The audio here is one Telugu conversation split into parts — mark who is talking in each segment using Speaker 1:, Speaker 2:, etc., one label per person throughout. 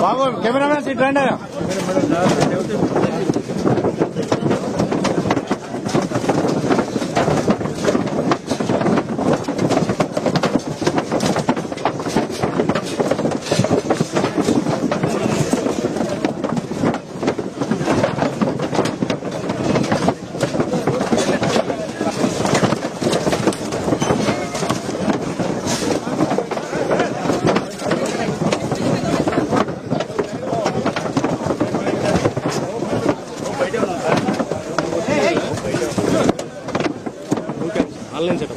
Speaker 1: బాబు కెమెరామెన్ సీట్ రండి আনলেন সেটা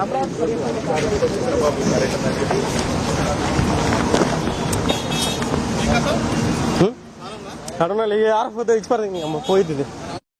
Speaker 1: ఆన్లైన్ సెటప్ కడనాలు ఆరిపోతే ఇచ్చిపోతుంది అమ్మ పోయింది